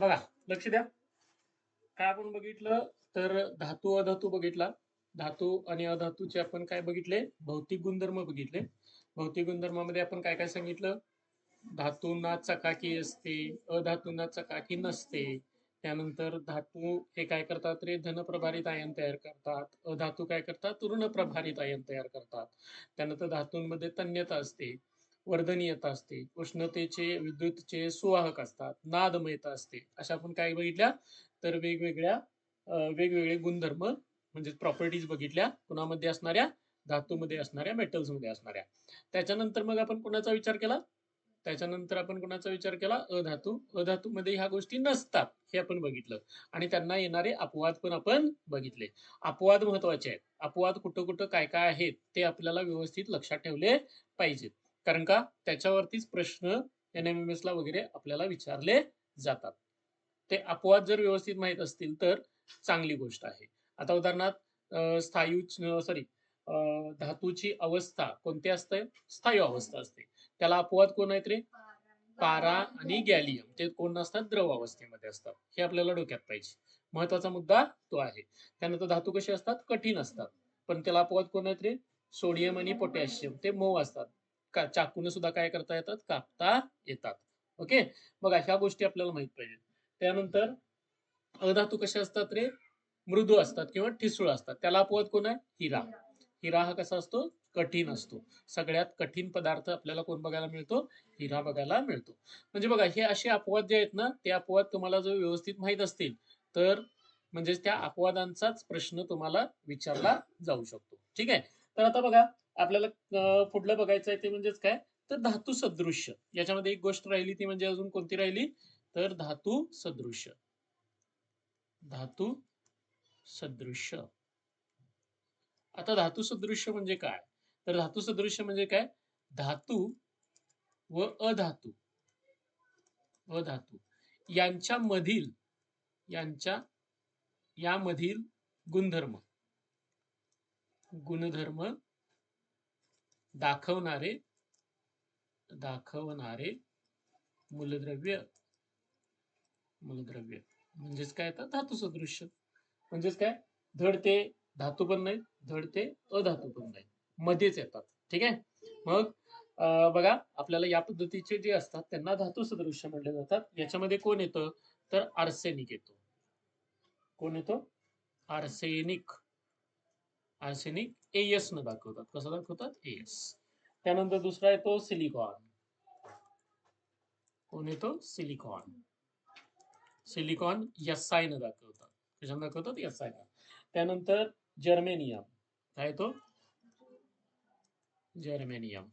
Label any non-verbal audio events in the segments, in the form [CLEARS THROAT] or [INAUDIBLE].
बघा लक्ष द्या. काय आपण बघितलं तर धातू अधातू बघितला. धातू आणि अधातूचे आपण काय बघितले? भौतिक गुणधर्म बघितले. भौतिक गुणधर्मामध्ये आपण काय काय सांगितलं? धातूंना चकाकी असते अधातूंना चकाकी नसते. त्यानंतर धातू हे काय करतात रे? धनप्रभारित आयन तयार करतात. अधातू काय करतात? ऋण प्रभारित आयन तयार करतात. त्यानंतर धातूंमध्ये तन्यता असते. वर्धनीयता असते उष्णतेचे विद्युतचे सुवाहक असतात नादमयता असते अशा आपण काय बघितल्या तर वेगवेगळ्या वेगवेगळे गुणधर्म म्हणजे प्रॉपर्टीज बघितल्या कुणामध्ये असणाऱ्या धातूमध्ये असणाऱ्या मेटल्समध्ये मध्ये असणाऱ्या. त्याच्यानंतर मग आपण कुणाचा विचार केला? त्याच्यानंतर आपण कुणाचा विचार केला? अधातू. अधातूमध्ये ह्या गोष्टी नसतात हे आपण बघितलं. आणि त्यांना येणारे अपवाद पण आपण बघितले. अपवाद महत्त्वाचे आहेत. अपवाद कुठं कुठं काय काय आहेत ते आपल्याला व्यवस्थित लक्षात ठेवले पाहिजेत. कारण का? त्याच्यावरतीच प्रश्न एन एम एम एस ला वगैरे आपल्याला विचारले जातात. ते अपवाद जर व्यवस्थित माहीत असतील तर चांगली गोष्ट आहे. आता उदाहरणार्थ अं, स्थायू सॉरी धातूची अवस्था कोणती असते? स्थायू अवस्था असते. त्याला अपवाद कोण आहेत रे? पारा आणि गॅलियम. ते कोण असतात द्रव अवस्थेमध्ये असतात. हे आपल्याला डोक्यात पाहिजे. महत्त्वाचा मुद्दा तो आहे. त्यानंतर धातू कसे असतात? कठीण असतात. पण त्याला अपवाद कोण आहेत रे? सोडियम आणि पोटॅशियम. ते मऊ असतात. चाकून सुद्धा काय करता येतात? कापता येतात. ओके बघा ह्या गोष्टी आपल्याला माहीत पाहिजे त्यानंतर अधातू कसे असतात रे? मृदू असतात किंवा ठिसूळ असतात. त्याला अपवाद कोण आहे? हिरा. हिरा हा कसा असतो? कठीण असतो. सगळ्यात कठीण पदार्थ आपल्याला कोण बघायला मिळतो? हिरा बघायला मिळतो. म्हणजे बघा हे असे अपवाद जे आहेत ना ते अपवाद तुम्हाला जर व्यवस्थित माहीत असतील तर म्हणजे त्या अपवादांचाच प्रश्न तुम्हाला विचारला जाऊ शकतो. ठीक आहे? तर आता बघा आपल्याला पुढलं बघायचं आहे ते म्हणजेच काय? तर धातू सदृश्य. याच्यामध्ये एक गोष्ट राहिली ती म्हणजे अजून कोणती राहिली? तर धातू सदृश्य. धातू सदृश्य. आता धातू सदृश्य म्हणजे काय? तर धातू सदृश्य म्हणजे काय? धातू व अधातू. अधातू. यांच्या मधील यांच्या यामधील गुणधर्म. गुणधर्म दाखवणारे दाखवणारे मूलद्रव्य मूलद्रव्य. म्हणजेच काय आता? धातू सदृश्य म्हणजेच काय? धड ते धातू पण नाही धड ते अधातू पण नाही मध्येच येतात. ठीक आहे? मग बघा आपल्याला या पद्धतीचे जे असतात त्यांना धातू सदृश्य म्हटले जातात. याच्यामध्ये कोण येतं? तर आर्सेनिक येतो. कोण येतो? आर्सेनिक. आर्सेनिक एएस न दाखवतात कसं दाखवतात एएस त्यानंतर दुसरा येतो सिलिकॉन कोण येतो? सिलिकॉन सिलिकॉन एसआय न दाखवतात कशाने दाखवतात एसआय त्यानंतर जर्मेनियम काय येतो? जर्मेनियम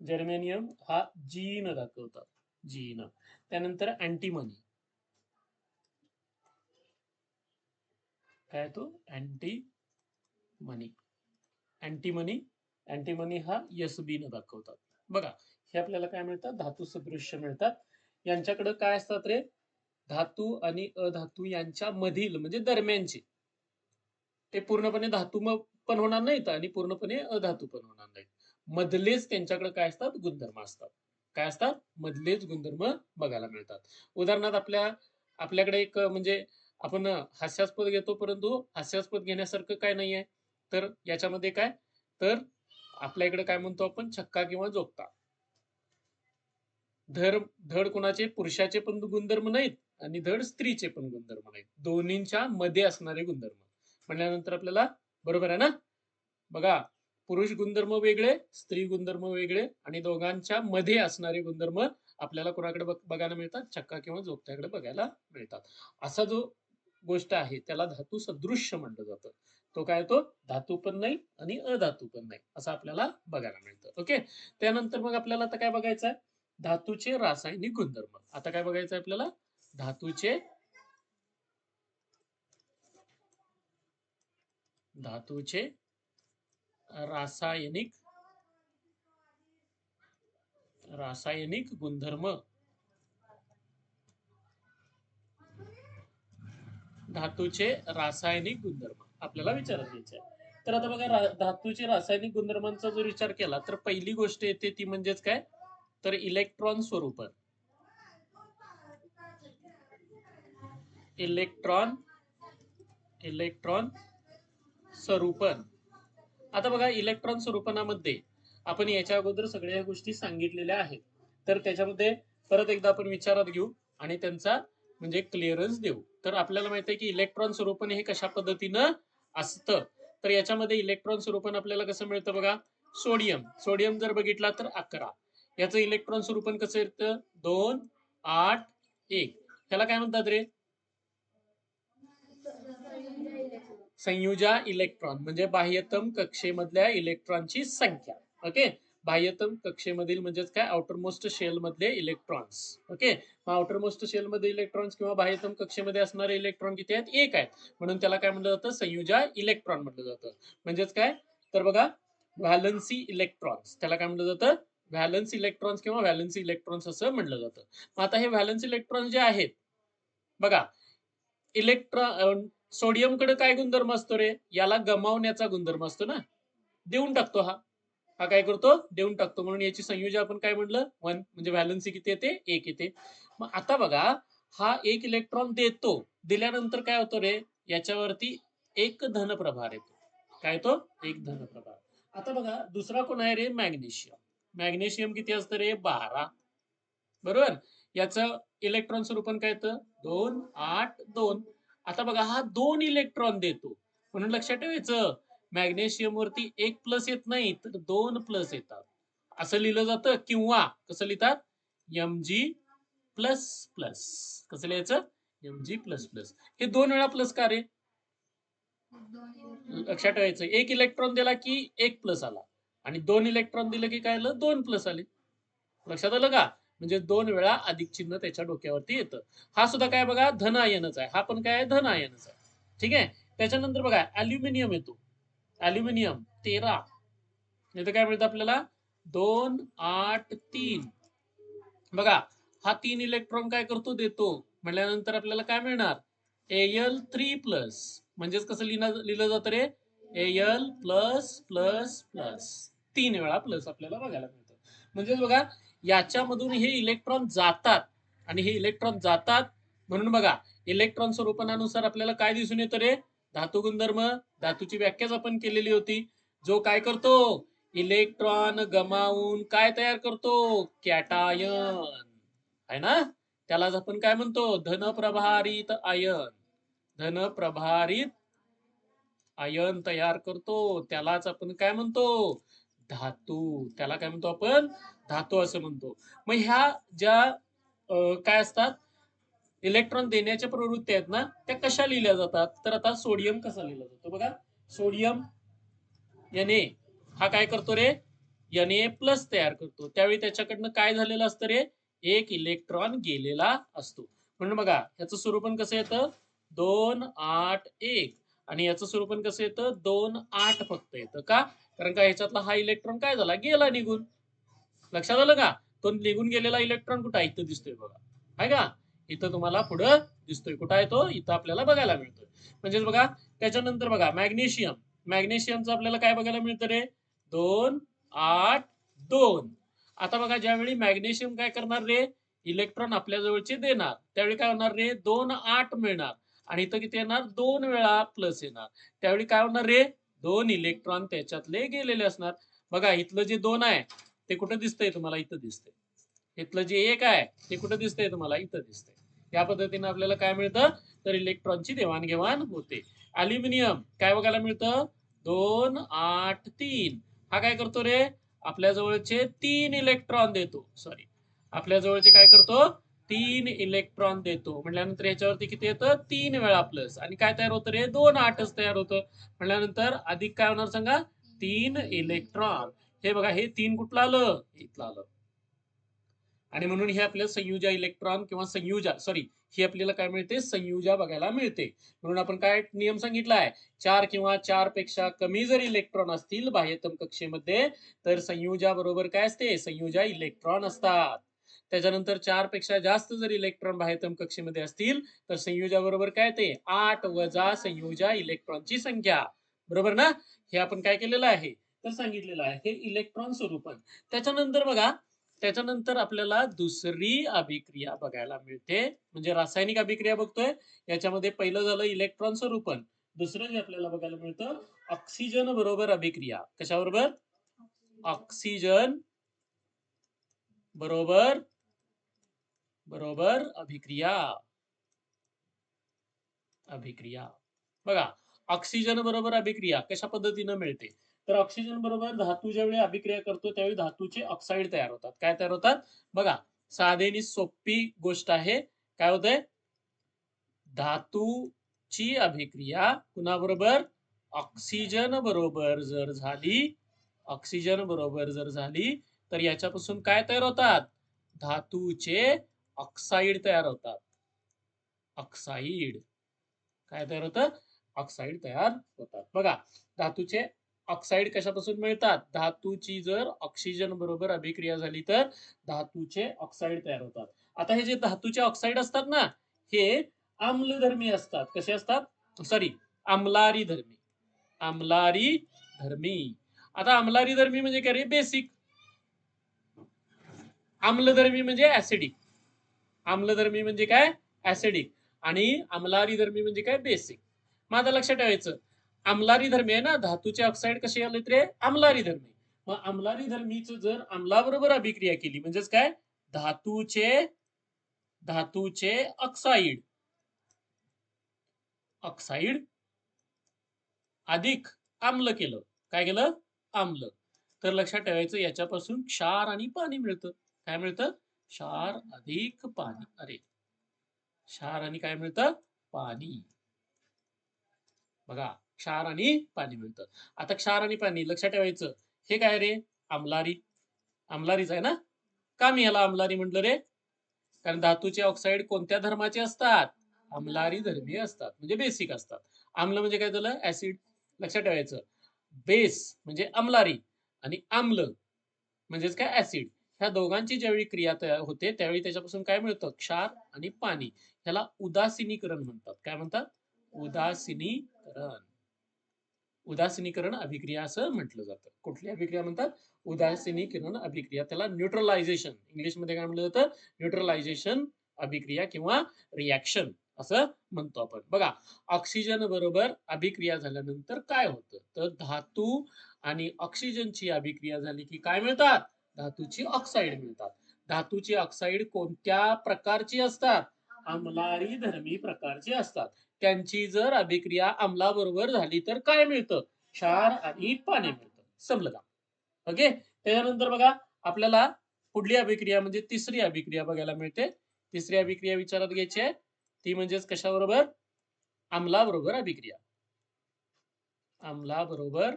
जर्मेनियम हा जी न दाखवतात जी न. त्यानंतर अँटीमनी काय तो अँटी मनी अँटीमनी अँटीमनी हा एस बी न दाखवतात. बघा हे आपल्याला काय मिळतात? धातू सदृश्य मिळतात. यांच्याकडे काय असतात रे? धातू आणि अधातू यांच्या मधील म्हणजे दरम्यानचे. ते पूर्णपणे धातू पण होणार नाहीत आणि पूर्णपणे अधातू पण होणार नाहीत. मधलेच त्यांच्याकडे काय असतात? गुणधर्म असतात. काय असतात? मधलेच गुणधर्म बघायला मिळतात. उदाहरणार्थ आपल्या आपल्याकडे एक म्हणजे आपण हास्यास्पद घेतो परंतु हास्यास्पद घेण्यासारखं काय नाहीये? तर याच्यामध्ये काय? तर आपल्या इकडे काय म्हणतो आपण? छक्का किंवा जोगता धर धड कुणाचे? पुरुषाचे पण गुणधर्म नाहीत आणि धड स्त्रीचे पण गुणधर्म नाहीत. दोन्हींच्या मध्ये असणारे गुणधर्म. म्हणल्यानंतर आपल्याला बरोबर आहे ना? बघा पुरुष गुणधर्म वेगळे स्त्री गुणधर्म वेगळे आणि दोघांच्या मध्ये असणारे गुणधर्म आपल्याला कोणाकडे बघ- बघायला मिळतात? छक्का किंवा जोगत्याकडे बघायला मिळतात. असा जो गोष्ट आहे त्याला धातू सदृश्य म्हटलं जातं. तो काय तो धातू पण नाही आणि अधातू पण नाही असं आपल्याला बघायला मिळतं. ओके त्यानंतर मग आपल्याला आता काय बघायचं आहे धातूचे रासायनिक गुणधर्म. आता काय बघायचं आहे आपल्याला? धातूचे धातूचे रासायनिक रासायनिक गुणधर्म. धातूचे रासायनिक गुणधर्म. आपल्याला विचारात घ्यायचे आहे. तर आता बघा धातूचे रासायनिक गुणधर्मांचा जर विचार केला तर पहिली गोष्ट येते ती म्हणजेच काय? तर इलेक्ट्रॉन स्वरूपात इलेक्ट्रॉन इलेक्ट्रॉन स्वरूपण आता बघा इलेक्ट्रॉन स्वरूपणामध्ये आपण याच्या अगोदर सगळ्या गोष्टी सांगितलेल्या आहेत. तर त्याच्यामध्ये परत एकदा आपण विचारात घेऊ आणि त्यांचा म्हणजे क्लिअरन्स देऊ. तर आपल्याला माहिती आहे की इलेक्ट्रॉन स्वरूपण हे कशा पद्धतीनं असतं? तर याच्यामध्ये इलेक्ट्रॉन स्वरूपण आपल्याला कसं मिळतं बघा? सोडियम. सोडियम जर बघितला तर अकरा. याचं इलेक्ट्रॉन स्वरूपण कसं येतं? दोन आठ एक. त्याला काय म्हणतात रे? संयुजा इलेक्ट्रॉन. म्हणजे बाह्यतम कक्षेमधल्या इलेक्ट्रॉनची संख्या. ओके? बाह्यतम कक्षेमधील म्हणजेच काय? आउटरमोस्ट शेल मधले इलेक्ट्रॉन्स ओके मग आउटरमोस्ट शेल मध्ये इलेक्ट्रॉन्स किंवा बाह्यतम कक्षेमध्ये असणारे इलेक्ट्रॉन किती आहेत? एक आहेत. म्हणून त्याला काय म्हटलं जातं? संयुजा इलेक्ट्रॉन म्हटलं जातं. म्हणजेच काय? तर बघा व्हॅलन्सी इलेक्ट्रॉन्स त्याला काय म्हटलं जातं? व्हॅलन्स इलेक्ट्रॉन्स किंवा व्हॅलन्सी इलेक्ट्रॉन्स असं म्हटलं जातं. मग आता हे व्हॅलन्स इलेक्ट्रॉन जे आहेत बघा इलेक्ट्रॉन सोडियमकडे काय गुणधर्म असतो रे? याला गमावण्याचा गुणधर्म असतो ना? देऊन टाकतो हा. हा काय करतो? देऊन टाकतो. म्हणून याची संयोजन आपण काय म्हटलं? वन म्हणजे व्हॅलन्सी किती येते? एक येते. मग आता बघा हा एक इलेक्ट्रॉन देतो. दिल्यानंतर काय होतो रे? याच्यावरती एक धन प्रभार येतो. काय तो एक धन प्रभार आता बघा दुसरा कोण आहे रे? मॅग्नेशियम. मॅग्नेशियम किती असतं रे? बारा. बरोबर? याचं इलेक्ट्रॉन स्वरूपन काय येतं? दोन आठ दोन. आता बघा हा दोन इलेक्ट्रॉन देतो. म्हणून लक्षात ठेवायचं. मॅग्नेशियम वरती एक प्लस येत नाही तर दोन प्लस येतात. असं लिहिलं जातं किंवा कसं लिहितात? एम जी प्लस प्लस कसं लिहायचं? एम जी प्लस प्लस हे दोन वेळा प्लस का रे? लक्षात ठेवायचं. एक इलेक्ट्रॉन दिला की एक प्लस आला. आणि दोन इलेक्ट्रॉन दिलं की काय आलं? दोन प्लस आले. लक्षात आलं का? म्हणजे दोन वेळा अधिक चिन्ह त्याच्या डोक्यावरती येतं. हा सुद्धा काय बघा? धन आयनच आहे. हा पण काय आहे? धन आयनच आहे. ठीक आहे? त्याच्यानंतर बघा अल्युमिनियम येतो. अल्युमिनियम तेरा. इथं काय मिळतं आपल्याला? दोन आठ तीन. बघा हा तीन इलेक्ट्रॉन काय करतो? देतो. म्हटल्यानंतर आपल्याला काय मिळणार? एल थ्री प्लस म्हणजेच कसं लिहिलं लिहिलं जातं रे? एल प्लस प्लस प्लस तीन वेळा प्लस आपल्याला बघायला मिळतं. म्हणजेच बघा याच्यामधून हे इलेक्ट्रॉन जातात. आणि हे इलेक्ट्रॉन जातात. म्हणून बघा इलेक्ट्रॉन स्वरूपणानुसार आपल्याला काय दिसून येतं रे? धातू गुणधर्म धातूची व्याख्याच आपण केलेली होती. जो काय करतो? इलेक्ट्रॉन गमावून काय तयार करतो? कॅटायन. आहे ना? त्यालाच आपण काय म्हणतो? धनप्रभारित आयन. धनप्रभारित आयन तयार करतो. त्यालाच आपण काय म्हणतो? धातू. त्याला काय म्हणतो आपण? धातू असं म्हणतो. मग ह्या ज्या काय असतात? इलेक्ट्रॉन देण्याच्या प्रवृत्ती आहेत ना त्या कशा लिहिल्या जातात? तर आता सोडियम कसा लिहिला जातो? बघा सोडियम याने हा काय करतो रे? याने प्लस तयार करतो. त्यावेळी त्याच्याकडनं काय झालेलं असतं रे? एक इलेक्ट्रॉन गेलेला असतो. म्हणून बघा याचं स्वरूपण कसं येतं? दोन आठ एक. आणि याचं स्वरूपण कसं येतं? दोन आठ फक्त येतं का? कारण का ह्याच्यातला हा इलेक्ट्रॉन काय झाला? गेला निघून. लक्षात आलं का? तो निघून गेलेला इलेक्ट्रॉन कुठं आहे? इथं दिसतोय बघा. आहे का? इथं तुम्हाला पुढं दिसतोय. कुठं आहे तो? इथं आपल्याला बघायला मिळतोय. म्हणजेच बघा त्याच्यानंतर बघा मॅग्नेशियम. मॅग्नेशियमचं आपल्याला काय बघायला मिळतं रे? दोन आठ दोन. आता बघा ज्यावेळी मॅग्नेशियम काय करणार रे? इलेक्ट्रॉन आपल्या जवळचे देणार. त्यावेळी काय होणार रे? दोन आठ मिळणार. आणि इथं किती येणार? दोन वेळा प्लस येणार. त्यावेळी काय होणार रे? दोन इलेक्ट्रॉन त्याच्यातले गेलेले असणार. बघा इथलं जे दोन आहे ते कुठं दिसतंय? तुम्हाला इथं दिसतंय. इथलं जे एक आहे ते कुठं दिसतंय तुम्हाला? इथं दिसतंय. या पद्धतीने आपल्याला काय मिळतं? तर इलेक्ट्रॉनची देवाणघेवाण होते. अल्युमिनियम काय बघायला मिळतं? दोन आठ तीन. हा काय करतो रे? आपल्या जवळचे तीन इलेक्ट्रॉन देतो. सॉरी आपल्या जवळचे काय करतो? तीन इलेक्ट्रॉन देतो. म्हटल्यानंतर याच्यावरती किती येतं? तीन वेळा प्लस आणि काय तयार होतं रे? दोन आठच तयार होतं. म्हटल्यानंतर अधिक काय होणार सांगा? तीन इलेक्ट्रॉन हे बघा हे तीन कुठलं आलं? इथलं आलं. आणि म्हणून हे आपल्याला संयुजा इलेक्ट्रॉन किंवा संयुजा सॉरी ही आपल्याला काय मिळते? संयुजा बघायला मिळते. म्हणून आपण काय नियम सांगितला आहे? चार किंवा चारपेक्षा कमी जर इलेक्ट्रॉन असतील बाह्यतम कक्षेमध्ये तर संयुजा बरोबर काय असते? संयुजा इलेक्ट्रॉन असतात. त्याच्यानंतर चारपेक्षा जास्त जर इलेक्ट्रॉन बाह्यतम कक्षेमध्ये असतील तर संयुजा बरोबर काय ते आठ वजा संयुजा इलेक्ट्रॉनची संख्या. बरोबर ना? हे आपण काय केलेलं आहे? तर सांगितलेलं आहे हे इलेक्ट्रॉन स्वरूपन. त्याच्यानंतर बघा त्याच्यानंतर आपल्याला दुसरी अभिक्रिया बघायला मिळते. म्हणजे रासायनिक अभिक्रिया बघतोय. याच्यामध्ये पहिलं झालं इलेक्ट्रॉनचं रूपन दुसरं जे आपल्याला बघायला मिळतं ऑक्सिजन बरोबर अभिक्रिया. कशाबरोबर? ऑक्सिजन बरोबर बरोबर अभिक्रिया. अभिक्रिया. बघा ऑक्सिजन बरोबर अभिक्रिया कशा पद्धतीनं मिळते? तर ऑक्सिजन बरोबर धातू ज्यावेळी अभिक्रिया करतो त्यावेळी धातूचे ऑक्साईड तयार होतात. काय तयार होतात? बघा साधेनी सोपी गोष्ट आहे. काय होतंय? धातूची अभिक्रिया कुणाबरोबर? ऑक्सिजन बरोबर जर झाली ऑक्सिजन बरोबर जर झाली तर याच्यापासून काय तयार होतात? धातूचे ऑक्साईड तयार होतात. ऑक्साईड काय तयार होतं? ऑक्साईड तयार होतात. बघा धातूचे ऑक्साईड कशापासून मिळतात? धातूची जर ऑक्सिजन बरोबर अभिक्रिया झाली तर धातूचे ऑक्साईड तयार होतात. आता हे जे धातूचे ऑक्साईड असतात ना हे आम्लधर्मी असतात. कसे असतात? सॉरी आम्लारी धर्मी आम्लारी धर्मी आता आम्लारी धर्मी म्हणजे काय रे? बेसिक आम्लधर्मी म्हणजे ऍसिडिक आम्लधर्मी म्हणजे काय? ऍसिडिक आणि आम्लारी धर्मी म्हणजे काय? बेसिक मग आता लक्षात ठेवायचं. आमलारी धर्मी आहे ना? धातूचे ऑक्साईड कसे आले रे? आमलारी धर्मी. मग आमलारी धर्मीचं जर आम्लाबरोबर अभिक्रिया केली म्हणजेच काय? धातूचे धातूचे ऑक्साईड ऑक्साईड अधिक आम्ल केलं. काय केलं? आम्ल. तर लक्षात ठेवायचं याच्यापासून क्षार आणि पाणी मिळतं. काय मिळतं? क्षार अधिक पाणी. अरे क्षार आणि काय मिळतं? पाणी. बघा क्षार आणि पाणी मिळतं. आता क्षार आणि पाणी लक्षात ठेवायचं. हे काय रे? आमलारी. आमलारीच आहे ना? का मी याला आमलारी म्हटलं रे? कारण धातूचे ऑक्साईड कोणत्या धर्माचे असतात? आमलारी धर्मीय असतात. म्हणजे बेसिक असतात. आम्ल म्हणजे काय झालं? ऍसिड लक्षात ठेवायचं. बेस म्हणजे आम्लारी आणि आम्ल म्हणजेच काय? ऍसिड ह्या दोघांची ज्यावेळी क्रिया तयार होते त्यावेळी त्याच्यापासून काय मिळतं? क्षार आणि पाणी. ह्याला उदासीनीकरण म्हणतात. काय म्हणतात? उदासीनीकरण. उदासीनीकरण अभिक्रिया असं म्हटलं जातं. कुठली अभिक्रिया म्हणतात? उदासीनीकरण अभिक्रिया. त्याला न्यूट्रलायझेशन इंग्लिशमध्ये काय म्हटलं जातं? न्यूट्रलायझेशन अभिक्रिया किंवा रिॲक्शन असं म्हणतो आपण. बघा ऑक्सिजन बरोबर अभिक्रिया झाल्यानंतर काय होतं? तर धातू आणि ऑक्सिजनची अभिक्रिया झाली की काय मिळतात? धातूची ऑक्साईड मिळतात. धातूची ऑक्साईड कोणत्या प्रकारची असतात? आम्लारी धर्मी प्रकारची असतात. त्यांची जर अभिक्रिया अमलाबरोबर झाली तर काय मिळतं? क्षार आणि पाणी मिळतं. समजलं का ओके त्याच्यानंतर बघा आपल्याला पुढली अभिक्रिया म्हणजे तिसरी अभिक्रिया बघायला मिळते. तिसरी अभिक्रिया विचारात घ्यायची आहे. ती म्हणजेच कशाबरोबर? आम्लाबरोबर अभिक्रिया. आम्लाबरोबर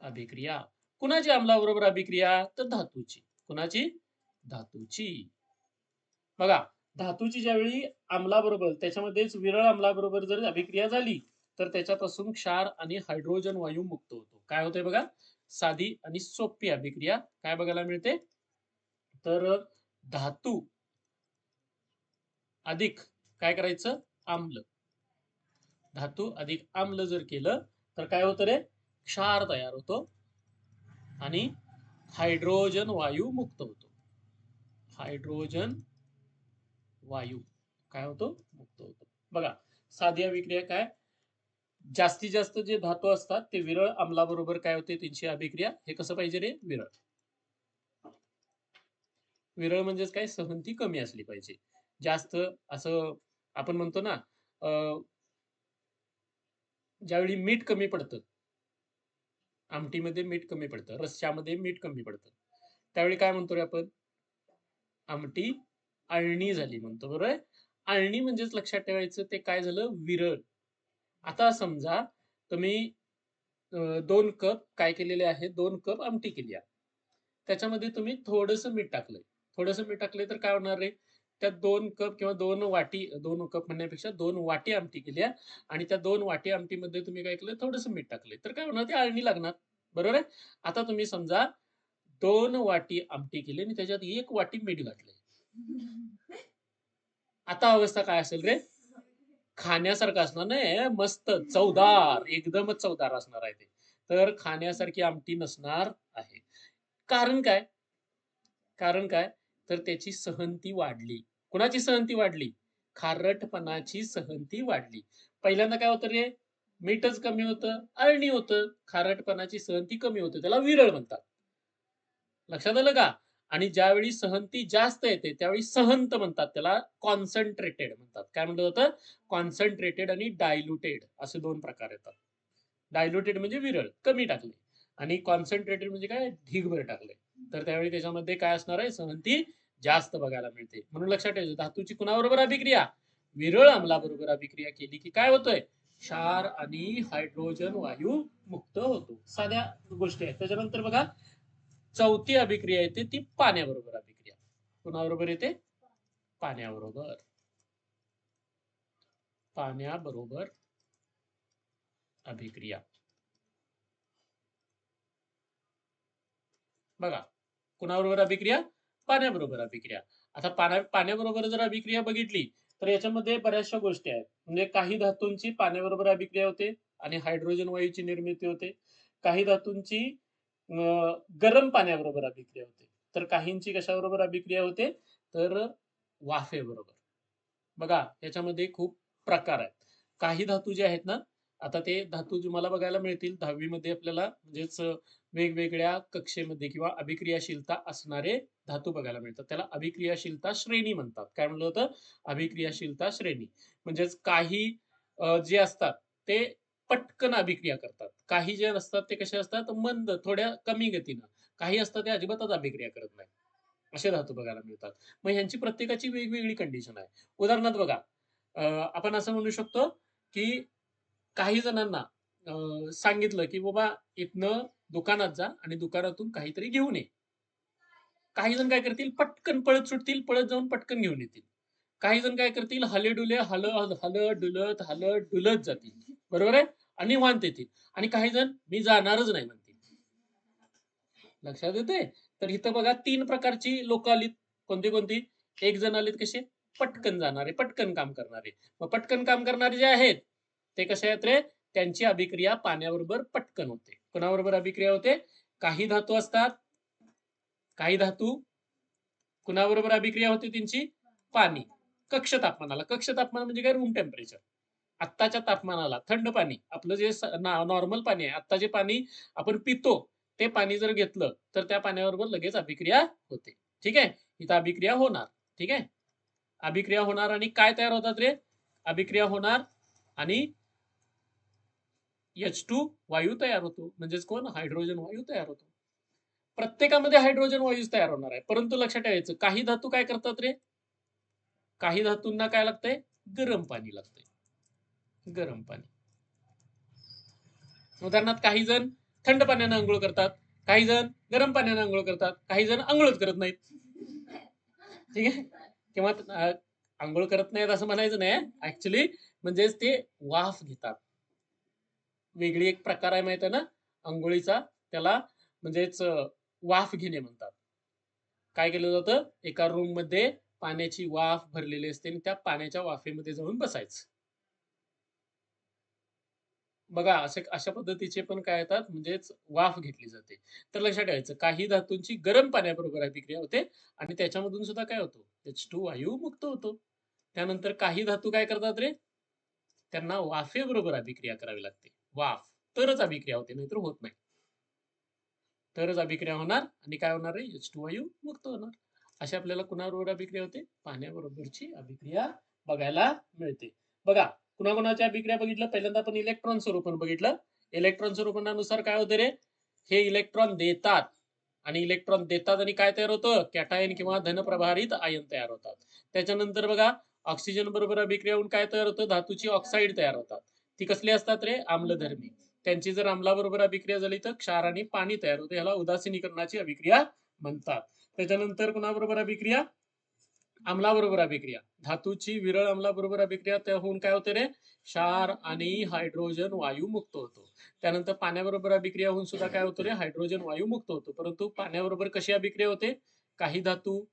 अभिक्रिया. कुणाची अमलाबरोबर अभिक्रिया? तर धातूची. कुणाची? धातूची. बघा धातूची ज्यावेळी आम्लाबरोबर त्याच्यामध्येच विरळ आम्लाबरोबर जर अभिक्रिया झाली तर त्याच्यापासून क्षार आणि हायड्रोजन वायू मुक्त होतो. काय होतंय बघा? साधी आणि सोपी अभिक्रिया. काय बघायला मिळते? तर धातू अधिक काय करायचं? आम्ल. धातू अधिक आम्ल जर केलं तर काय होतं रे? क्षार तयार होतो आणि हायड्रोजन वायू मुक्त होतो. हायड्रोजन वायू. काय होतो? मुक्त होतो. बघा साधी अभिक्रिया काय? जास्तीत जास्त जे धातू असतात ते विरळ अंमलाबरोबर काय होते? त्यांची अभिक्रिया. हे कसं पाहिजे रे? विरळ. विरळ म्हणजेच काय? सहनती कमी असली पाहिजे. जास्त असं आपण म्हणतो ना ज्यावेळी मीठ कमी पडतं आमटीमध्ये मीठ कमी पडतं रस्स्यामध्ये मीठ कमी पडतं. त्यावेळी काय म्हणतो रे आपण? आमटी अळणी झाली म्हणतो बरोबर? आहे म्हणजेच लक्षात ठेवायचं ते काय झालं? विरळ. आता समजा तुम्ही दोन कप काय केलेले आहे दोन कप आमटी केली आहे. त्याच्यामध्ये तुम्ही थोडस मीठ टाकलंय. थोडस मीठ टाकलंय तर काय होणार रे? त्या दोन कप किंवा दोन वाटी दोन कप म्हणण्यापेक्षा दोन वाटी आमटी केली आहे. आणि त्या दोन वाटी आमटीमध्ये तुम्ही काय केलं थोडस मीठ टाकलंय. तर काय होणार? ते अळणी लागणार. बरोबर आहे? आता तुम्ही समजा दोन वाटी आमटी केली आणि त्याच्यात एक वाटी मीठ घातलंय. आता अवस्था काय असेल रे? खाण्यासारखं असणार नाही मस्त चवदार एकदमच चवदार असणार आहे ते. तर खाण्यासारखी आमटी नसणार आहे. कारण काय? कारण काय? तर त्याची सहनती वाढली. कुणाची सहनती वाढली? खारटपणाची सहनती वाढली. पहिल्यांदा काय होतं रे? मीठच कमी होतं अळणी होतं. खारटपणाची सहनती कमी होते. त्याला विरळ म्हणतात. लक्षात आलं का? आणि ज्यावेळी सहनती जास्त येते त्यावेळी सहंत म्हणतात त्याला कॉन्सन्ट्रेटेड म्हणतात. काय म्हणलं जातं कॉन्सन्ट्रेटेड आणि डायल्युटेड असे दोन प्रकार येतात. डायल्युटेड म्हणजे विरळ कमी टाकले आणि कॉन्सन्ट्रेटेड म्हणजे काय? ढिगभर टाकले तर त्यावेळी त्याच्यामध्ये काय असणार आहे? सहनती जास्त बघायला मिळते. म्हणून लक्षात ठेवायचं धातूची कुणाबरोबर अभिक्रिया? विरळ अमलाबरोबर अभिक्रिया केली की काय होतंय? क्षार आणि हायड्रोजन वायू मुक्त होतो. साध्या गोष्टी आहेत. त्याच्यानंतर बघा चौथी अभिक्रिया येते ती पाण्याबरोबर अभिक्रिया. कुणाबरोबर येते? पाण्याबरोबर. पाण्याबरोबर अभिक्रिया. बघा कुणाबरोबर अभिक्रिया? पाण्याबरोबर अभिक्रिया. आता पाण्या पाण्याबरोबर जर अभिक्रिया बघितली तर याच्यामध्ये बऱ्याचशा गोष्टी आहेत. म्हणजे काही धातूंची पाण्याबरोबर अभिक्रिया होते आणि हायड्रोजन वायूची निर्मिती होते. काही धातूंची गरम पाण्याबरोबर अभिक्रिया होते. तर काहींची कशाबरोबर अभिक्रिया होते? तर वाफेबरोबर बघा याच्यामध्ये खूप प्रकार आहेत. काही धातू जे आहेत ना आता ते धातू तुम्हाला बघायला मिळतील. दहावीमध्ये आपल्याला म्हणजेच वेगवेगळ्या कक्षेमध्ये किंवा अभिक्रियाशीलता असणारे धातू बघायला मिळतात. त्याला अभिक्रियाशीलता श्रेणी म्हणतात. काय म्हणलं होतं? अभिक्रियाशीलता श्रेणी. म्हणजेच काही जे असतात ते पटकन अभिक्रिया करतात. काही जे असतात ते कसे असतात? मंद थोड्या कमी गतीनं. काही असतात ते अजिबातच अभिक्रिया करत नाही असे धातू बघायला मिळतात. मग ह्यांची प्रत्येकाची वेगवेगळी कंडिशन आहे. उदाहरणार्थ बघा आपण असं म्हणू शकतो की काही जणांना अं, सांगितलं की बाबा इथनं दुकानात जा आणि दुकानातून काहीतरी घेऊन ये. काही जण काय करतील? पटकन पळत सुटतील पळत जाऊन पटकन घेऊन येतील. काही जण काय करतील? हले डुले हल हल डुलत हलत डुलत जातील. बरोबर आहे? आणि निवांत येतील. आणि काही जण मी जाणारच नाही म्हणतील. लक्षात येते तर इथं बघा तीन प्रकारची लोक आलीत. कोणती कोणती? एक जण आलीत कसे? पटकन जाणारे पटकन काम करणारे. मग पटकन काम करणारे जे आहेत ते कसे आहेत रे? त्यांची अभिक्रिया पाण्याबरोबर पटकन होते. कोणाबरोबर अभिक्रिया होते? काही धातू असतात. काही धातू कुणाबरोबर अभिक्रिया होते त्यांची? पाणी. कक्ष तापमानाला. कक्ष तापमान म्हणजे काय? रूम टेम्परेचर आत्ताच्या तापमानाला थंड पाणी आपलं जे नॉर्मल पाणी आहे आत्ता जे पाणी आपण पितो ते पाणी जर घेतलं तर त्या पाण्याबरोबर लगेच अभिक्रिया होते. ठीक आहे? इथं अभिक्रिया होणार. ठीक आहे? अभिक्रिया होणार आणि काय तयार होतात रे? अभिक्रिया होणार आणि एच टू वायू तयार होतो. म्हणजेच कोण? हायड्रोजन वायू तयार होतो. प्रत्येकामध्ये हायड्रोजन वायू तयार होणार आहे. परंतु लक्षात ठेवायचं काही धातू काय करतात रे? काही धातूंना काय लागतंय? गरम पाणी लागतंय. गरम पाणी. उदाहरणार्थ काही जण थंड पाण्याने आंघोळ करतात काही जण गरम पाण्याने आंघोळ करतात काही जण आंघोळच करत नाहीत. ठीक आहे? किंवा आंघोळ करत नाहीत असं म्हणायचं नाही ऍक्च्युली म्हणजेच ते वाफ घेतात. वेगळी एक प्रकार आहे माहिती ना? आंघोळीचा त्याला म्हणजेच वाफ घेणे म्हणतात. काय केलं जातं? एका रूममध्ये पाण्याची वाफ भरलेली असते आणि त्या पाण्याच्या वाफेमध्ये जाऊन बसायचं. बघा असे अशा पद्धतीचे पण काय येतात म्हणजेच वाफ घेतली जाते. तर लक्षात ठेवायचं काही धातूंची गरम पाण्याबरोबर अभिक्रिया होते आणि त्याच्यामधून सुद्धा काय होतो? एच टू वायू मुक्त होतो. त्यानंतर काही धातू काय करतात रे? त्यांना वाफेबरोबर अभिक्रिया करावी लागते. वाफ तरच अभिक्रिया होते नाहीतर होत नाही. तरच अभिक्रिया होणार आणि काय होणार रे? एच टू वायू मुक्त होणार. अशी आपल्याला कुणाबरोबर अभिक्रिया होते? पाण्याबरोबरची अभिक्रिया बघायला मिळते. बघा कुणाकुणाच्या अभिक्रिया बघितलं? पहिल्यांदा आपण इलेक्ट्रॉन स्वरूपण बघितलं. इलेक्ट्रॉन स्वरूपणानुसार काय होतं रे? हे इलेक्ट्रॉन देतात. आणि इलेक्ट्रॉन देतात आणि काय तयार होतं? कॅटायन किंवा धनप्रभारित आयन तयार होतात. त्याच्यानंतर बघा ऑक्सिजन बरोबर अभिक्रिया होऊन काय तयार होतं? धातूची ऑक्साईड तयार होतात. ती कसली असतात रे? आम्लधर्मी. त्यांची जर आम्लाबरोबर अभिक्रिया झाली तर क्षार आणि पाणी तयार होते. याला उदासीनीकरणाची अभिक्रिया म्हणतात. त्याच्यानंतर कुणाबरोबर अभिक्रिया? अमलाबरोबर अभिक्रिया. धातूची विरळ अमलाबरोबर अभिक्रिया त्या होऊन काय होते रे? क्षार आणि हायड्रोजन वायू मुक्त होतो. त्यानंतर पाण्याबरोबर अभिक्रिया होऊन सुद्धा काय होतो रे? हायड्रोजन वायू मुक्त होतो. परंतु पाण्याबरोबर कशी अभिक्रिया होते? काही धातू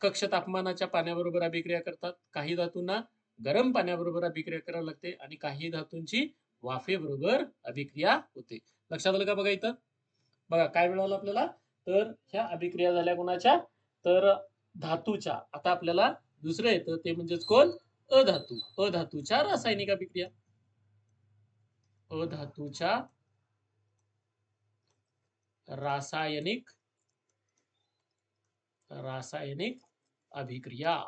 कक्ष तापमानाच्या पाण्याबरोबर अभिक्रिया करतात काही धातूंना गरम पाण्याबरोबर अभिक्रिया करावी लागते आणि काही धातूंची वाफेबरोबर अभिक्रिया होते. लक्षात आलं का बघा इथं? बघा काय मिळालं आपल्याला? तर ह्या अभिक्रिया झाल्या कोणाच्या? तर धातूच्या. आता आपल्याला दुसरं येतं ते म्हणजेच कोण? अधातू. अधातूच्या रासायनिक अभिक्रिया. अधातूच्या रासायनिक रासायनिक अभिक्रिया.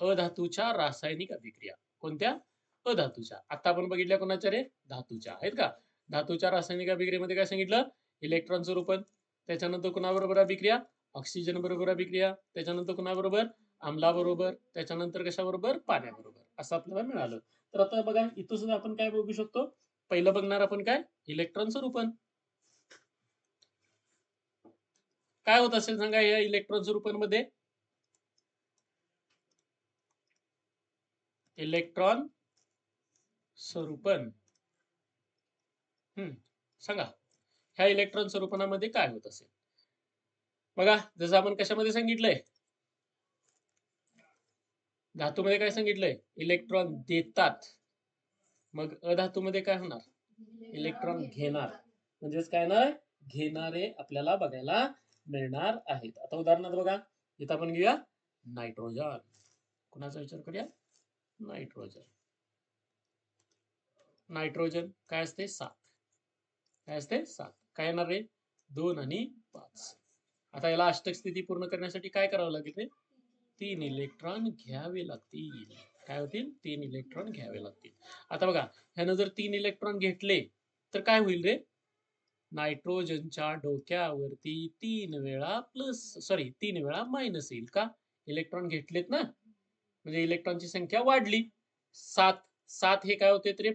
अधातूच्या रासायनिक अभिक्रिया. कोणत्या? अधातूच्या. आता आपण बघितल्या कोणाच्या रे? धातूच्या. आहेत का? धातूच्या रासायनिक अभिक्रियेमध्ये काय सांगितलं? इलेक्ट्रॉनचं रूपन. त्याच्यानंतर कुणाबरोबर अभिक्रिया? ऑक्सिजन बरोबर अभिक्रिया त्याच्यानंतर कुणाबरोबर? आम्लाबरोबर त्याच्यानंतर कशाबरोबर? पाण्याबरोबर. असं आपल्याला मिळालं. तर आता बघा इथं सुद्धा आपण काय बघू शकतो? पहिलं बघणार आपण काय? इलेक्ट्रॉन स्वरूपण काय होत असेल सांगा या इलेक्ट्रॉन स्वरूपांमध्ये मध्ये इलेक्ट्रॉन स्वरूपन हम्म सांगा. ह्या इलेक्ट्रॉन स्वरूपनामध्ये काय होत असेल? बघा जसं आपण कशामध्ये सांगितलंय? धातूमध्ये काय सांगितलंय? इलेक्ट्रॉन देतात. मग अधातूमध्ये काय होणार? इलेक्ट्रॉन घेणार. म्हणजेच काय ना घेणारे आपल्याला बघायला मिळणार आहेत. आता उदाहरणार्थ बघा इथं आपण घेऊया नायट्रोजन. कुणाचा विचार करूया? नायट्रोजन. नायट्रोजन काय असते? सात. काय असते? सात. काय येणार रे? दोन आणि पाच. आता याला अष्टक स्थिती पूर्ण करण्यासाठी काय करावं लागेल रे? तीन इलेक्ट्रॉन घ्यावे लागतील. काय होतील? तीन इलेक्ट्रॉन घ्यावे लागतील. आता बघा ह्यानं जर तीन इलेक्ट्रॉन घेतले तर काय होईल रे? नायट्रोजनच्या डोक्यावरती तीन वेळा प्लस सॉरी तीन वेळा मायनस येईल का? इलेक्ट्रॉन घेतलेत ना? म्हणजे इलेक्ट्रॉनची संख्या वाढली. सात सात हे काय होते रे?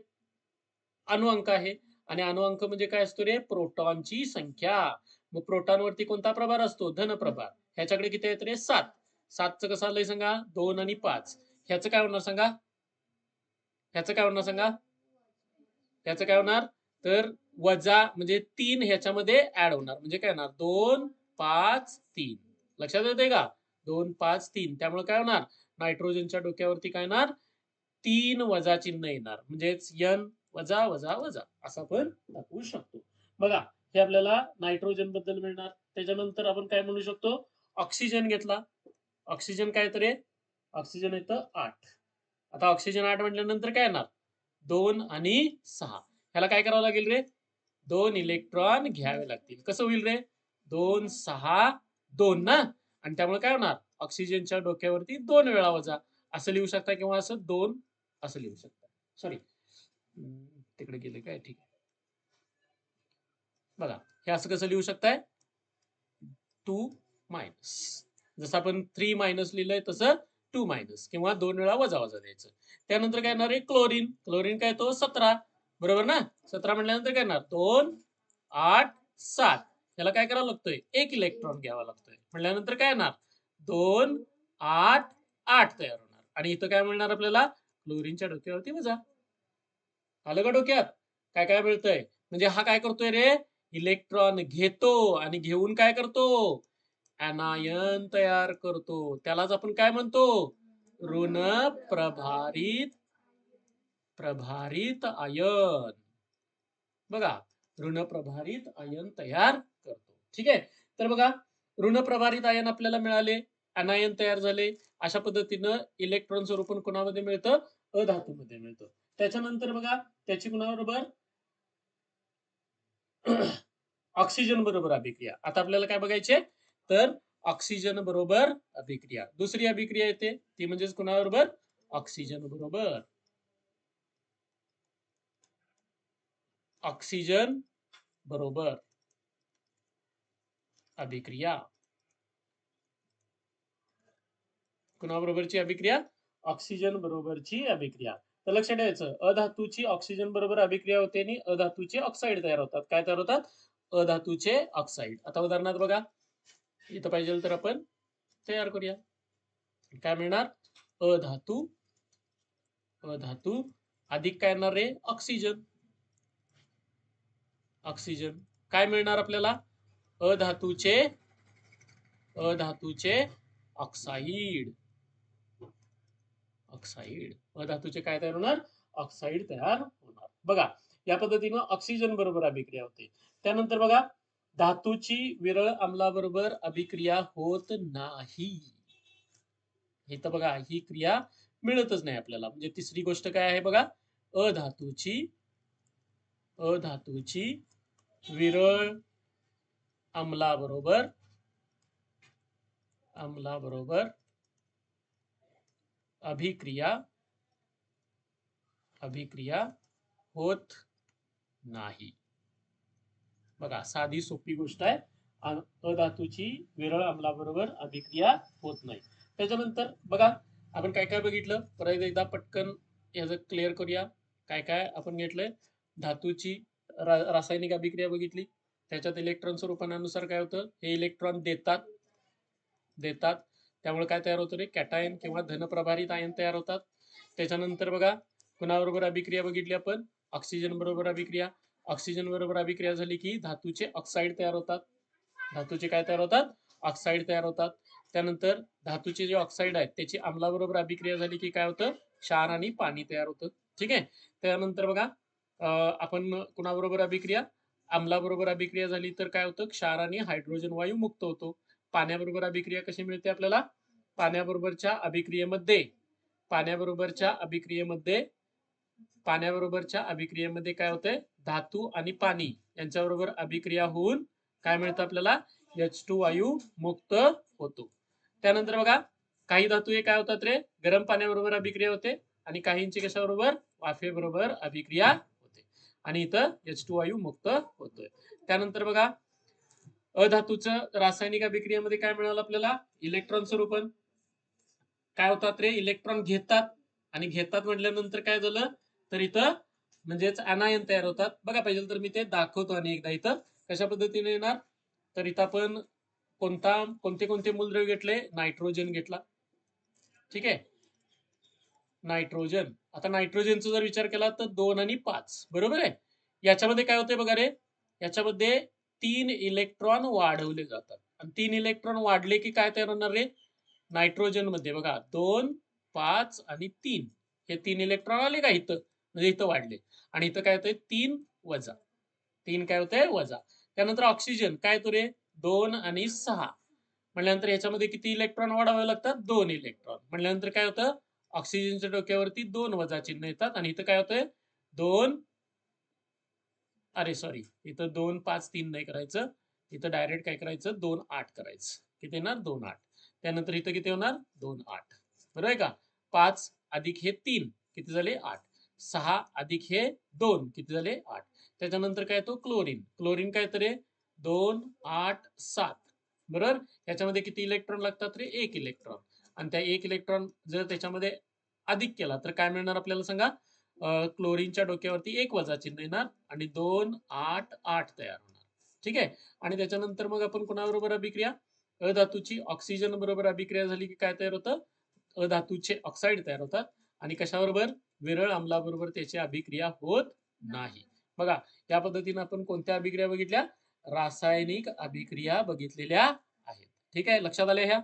अणुअंक आहे. आणि अणुअंक म्हणजे काय असतो रे? प्रोटॉनची संख्या. मग प्रोटॉनवरती कोणता प्रभार असतो? धन प्रभार ह्याच्याकडे किती आहेत रे? सात. सातचं कसं आलंय सांगा? दोन आणि पाच. ह्याचं काय होणार सांगा? ह्याचं काय होणार सांगा? ह्याचं काय होणार? तर वजा म्हणजे तीन ह्याच्यामध्ये ऍड होणार. म्हणजे काय होणार? दोन पाच तीन. लक्षात येते का? दोन पाच तीन. त्यामुळे काय होणार? नायट्रोजनच्या डोक्यावरती काय येणार तीन वजा चिन्ह येणार. म्हणजेच यन वजा वजा वजा. असं आपण दाखवू शकतो. बघा हे आपल्याला नायट्रोजनबद्दल मिळणार. त्याच्यानंतर आपण काय म्हणू शकतो? ऑक्सिजन घेतला. ऑक्सिजन काय तर ऑक्सिजन येतं आठ. आता ऑक्सिजन आठ म्हटल्यानंतर काय येणार? दोन आणि सहा. ह्याला काय करावं लागेल रे? दोन इलेक्ट्रॉन घ्यावे लागतील. कसं होईल रे? दोन सहा दोन ना? आणि त्यामुळे काय होणार? ऑक्सिजनच्या डोक्यावरती दोन वेळा वजा. असं लिहू शकता किंवा असं दोन असं लिहू शकता. सॉरी तिकडे गेले काय? ठीक आहे. बघा हे असं कसं लिहू शकताय? Two minus. जसं आपण थ्री मायनस लिहिलंय तसं टू मायनस किंवा दोन वेळा वजा वजा द्यायचं. त्यानंतर काय येणार आहे? क्लोरीन. क्लोरीन काय तो सतरा. बरोबर ना? सतरा म्हटल्यानंतर काय येणार? दोन आठ सात. याला काय करावं लागतोय? एक इलेक्ट्रॉन घ्यावा लागतोय. म्हटल्यानंतर काय येणार? दोन आठ आठ तयार होणार. आणि इथं काय मिळणार आपल्याला? क्लोरीनच्या डोक्यावरती वजा. आलं का डोक्यात? काय काय मिळतंय? म्हणजे हा काय करतोय रे? इलेक्ट्रॉन घेतो आणि घेऊन काय करतो? अनायन तयार करतो. त्यालाच आपण काय म्हणतो? ऋण प्रभारित प्रभारित आयन. बघा ऋण प्रभारित आयन तयार करतो. ठीक आहे? तर बघा ऋण प्रभारित आयन आपल्याला मिळाले अनायन तयार झाले. अशा पद्धतीनं इलेक्ट्रॉन स्वरूपण कोणामध्ये मिळतं? अधातूमध्ये मिळतं. त्याच्यानंतर बघा त्याची कुणाबरोबर? [CLEARS THROAT] ऑक्सिजन बरोबर अभिक्रिया. आता आपल्याला काय बघायचे तर ऑक्सिजन बरोबर अभिक्रिया. दुसरी अभिक्रिया येते. ती म्हणजेच कुणाबरोबर? ऑक्सिजन बरोबर. ऑक्सिजन बरोबर अभिक्रिया. कुणाबरोबरची अभिक्रिया? ऑक्सिजन बरोबरची अभिक्रिया. तर लक्षात ठेवायचं अधातूची ऑक्सिजन बरोबर अभिक्रिया होते आणि अधातूचे ऑक्साईड तयार होतात. काय तयार होतात? अधातूचे ऑक्साईड आता उदाहरणार्थ बघा. इथं पाहिजे तर आपण तयार करूया. काय मिळणार? अधातू अधातू अधिक काय येणार रे? ऑक्सिजन ऑक्सिजन काय मिळणार आपल्याला? अधातूचे अधातूचे ऑक्साईड ऑक्साईड अधातूचे काय तयार होणार? ऑक्साईड तयार होणार. बघा या पद्धतीनं ऑक्सिजन बरोबर अभिक्रिया होते. त्यानंतर बघा धातूची विरळ अंमलाबरोबर अभिक्रिया होत नाही. हे तर बघा ही क्रिया मिळतच नाही आपल्याला. म्हणजे तिसरी गोष्ट काय आहे बघा? अधातूची अधातूची विरळ अंमलाबरोबर अंमलाबरोबर अभिक्रिया अभिक्रिया होत नाही. बघा साधी सोपी गोष्ट आहे. अधातूची विरळ अंमलाबरोबर अभिक्रिया होत नाही. त्याच्यानंतर बघा आपण काय काय बघितलं? परत एकदा पटकन याचं क्लिअर करूया. काय काय आपण घेतलंय? धातूची रा- रासायनिक अभिक्रिया बघितली. त्याच्यात इलेक्ट्रॉनचं स्वरूपानुसार काय होतं? हे इलेक्ट्रॉन देतात. देतात. त्यामुळे काय तयार होतं रे? कॅटायन किंवा धनप्रभारित आयन तयार होतात. त्याच्यानंतर बघा कुणाबरोबर अभिक्रिया बघितली आपण? ऑक्सिजन बरोबर अभिक्रिया. ऑक्सिजन बरोबर अभिक्रिया झाली की धातूचे ऑक्साईड तयार होतात. धातूचे काय तयार होतात? ऑक्साईड तयार होतात. त्यानंतर धातूचे जे ऑक्साईड आहेत त्याची अंमलाबरोबर अभिक्रिया झाली की काय होतं? क्षार आणि पाणी तयार होतं. ठीक आहे? त्यानंतर बघा आपण कुणाबरोबर अभिक्रिया? अंमलाबरोबर अभिक्रिया झाली तर काय होतं? क्षार आणि हायड्रोजन वायू मुक्त होतो. पाण्याबरोबर अभिक्रिया कशी मिळते आपल्याला? पाण्याबरोबरच्या अभिक्रियेमध्ये. पाण्याबरोबरच्या अभिक्रियेमध्ये पाण्याबरोबरच्या अभिक्रियेमध्ये काय होतंय? धातू आणि पाणी यांच्याबरोबर अभिक्रिया होऊन काय मिळतं आपल्याला? एच टू वायू मुक्त होतो. त्यानंतर बघा काही धातू हे काय होतात रे? गरम पाण्याबरोबर अभिक्रिया होते आणि काहींची कशाबरोबर? वाफेबरोबर अभिक्रिया होते. आणि इथं एच टू वायू मुक्त होतोय. त्यानंतर बघा अधातूचं रासायनिक अभिक्रियेमध्ये काय मिळालं आपल्याला? इलेक्ट्रॉन रूपन काय होतात रे? इलेक्ट्रॉन घेतात. आणि घेतात म्हटल्यानंतर काय झालं? तर इथं म्हणजेच अनायन तयार होतात. बघा पाहिजे तर मी ते दाखवतो आणि एकदा इथं. कशा पद्धतीने येणार? तर इथं आपण कोणता कोणते कोणते मूलद्रव्य घेतले? नायट्रोजन घेतला. ठीक आहे? नायट्रोजन. आता नायट्रोजनचा जर विचार केला तर दोन आणि पाच. बरोबर आहे? याच्यामध्ये काय होते बघा रे? याच्यामध्ये तीन इलेक्ट्रॉन वाढवले जातात. आणि तीन इलेक्ट्रॉन वाढले की काय तयार होणार रे? नायट्रोजनमध्ये. बघा दोन पाच आणि तीन. हे तीन इलेक्ट्रॉन आले का इथं? म्हणजे इथं वाढले. आणि इथं काय होतंय? तीन वजा. तीन काय होतंय? वजा. त्यानंतर ऑक्सिजन काय तो रे? दोन आणि सहा. म्हटल्यानंतर याच्यामध्ये किती इलेक्ट्रॉन वाढवावे लागतात? दोन इलेक्ट्रॉन. म्हणल्यानंतर काय होतं? ऑक्सिजनच्या डोक्यावरती दोन वजा चिन्ह येतात. आणि इथं काय होतंय? दोन अरे सॉरी इथं दोन पाच तीन नाही करायचं. इथं डायरेक्ट काय करायचं? दोन आठ करायचं. किती येणार? दोन आठ. त्यानंतर इथं किती होणार? दोन आठ. बरोबर आहे का? पाच अधिक हे तीन. किती झाले? आठ. सहा अधिक हे दोन. किती झाले? आठ. त्याच्यानंतर काय येतो? क्लोरीन. क्लोरीन काय तर दोन आठ सात. बरोबर याच्यामध्ये किती इलेक्ट्रॉन लागतात रे? एक इलेक्ट्रॉन आणि त्या एक इलेक्ट्रॉन जर त्याच्यामध्ये अधिक केला तर काय मिळणार आपल्याला सांगा? क्लोरीनच्या डोक्यावरती एक वजा चिन्ह येणार आणि दोन आठ आठ तयार होणार. ठीक आहे? आणि त्याच्यानंतर मग आपण कोणाबरोबर अभिक्रिया? अधातूची ऑक्सिजन बरोबर अभिक्रिया झाली की काय तयार होतं? अधातूचे ऑक्साईड तयार होतात. आणि कशाबरोबर? विरळ अंमलाबरोबर त्याची अभिक्रिया होत नाही. बघा या पद्धतीने आपण कोणत्या अभिक्रिया बघितल्या? रासायनिक अभिक्रिया बघितलेल्या आहेत. ठीक आहे? लक्षात आल्या ह्या?